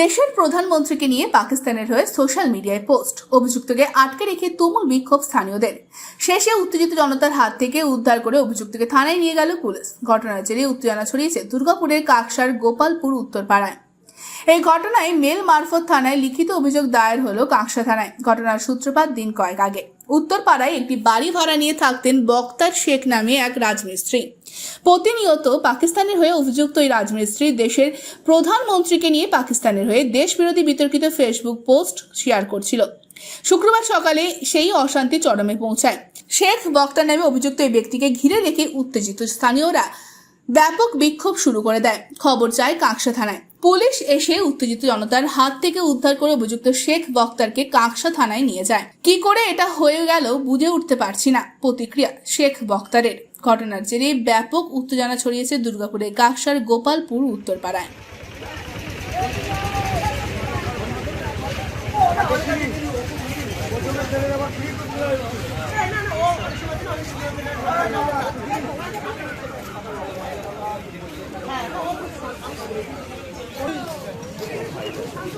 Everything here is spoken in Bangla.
দেশের প্রধানমন্ত্রীকে নিয়ে পাকিস্তানের হয়ে সোশ্যাল মিডিয়ায় পোস্ট। অভিযুক্তকে আটকে রেখে তুমুল বিক্ষোভ স্থানীয়দের। শেষে উত্তেজিত জনতার হাত থেকে উদ্ধার করে অভিযুক্তকে থানায় নিয়ে গেল পুলিশ। ঘটনার জেরে উত্তেজনা ছড়িয়েছে দুর্গাপুরের কাকসার গোপালপুর উত্তরপাড়ায়। এই ঘটনায় মেল মারফত থানায় লিখিত অভিযোগ দায়ের হলো কাঁকসা থানায়। ঘটনার সূত্রপাত দিন কয়েক আগে। উত্তরপাড়ায় একটি বাড়ি ভাড়া নিয়ে থাকতেন বক্তার শেখ নামে এক রাজমিস্ত্রি। প্রতিনিয়ত পাকিস্তানের হয়ে অভিযুক্ত এই রাজমিস্ত্রি দেশের প্রধানমন্ত্রীকে নিয়ে পাকিস্তানের হয়ে দেশ বিরোধী বিতর্কিত ফেসবুক পোস্ট শেয়ার করছিল। শুক্রবার সকালে সেই অশান্তি চরমে পৌঁছায়। শেখ বক্তা নামে অভিযুক্ত এই ব্যক্তিকে ঘিরে রেখে উত্তেজিত স্থানীয়রা ব্যাপক বিক্ষোভ শুরু করে দেয়। খবর চায় কাঁকসা থানায়। পুলিশ এসে উত্তেজিত জনতার হাত থেকে উদ্ধার করে অভিযুক্ত শেখ বক্তারকে কাঁকসা থানায় নিয়ে যায়। কি করে এটা হয়ে গেল বুঝে উঠতে পারছি না প্রতিক্রিয়া শেখ বক্তারের। ঘটনার জেরে ব্যাপক উত্তেজনা ছড়িয়েছে দুর্গাপুরের কাকসার গোপালপুর উত্তরপাড়ায়।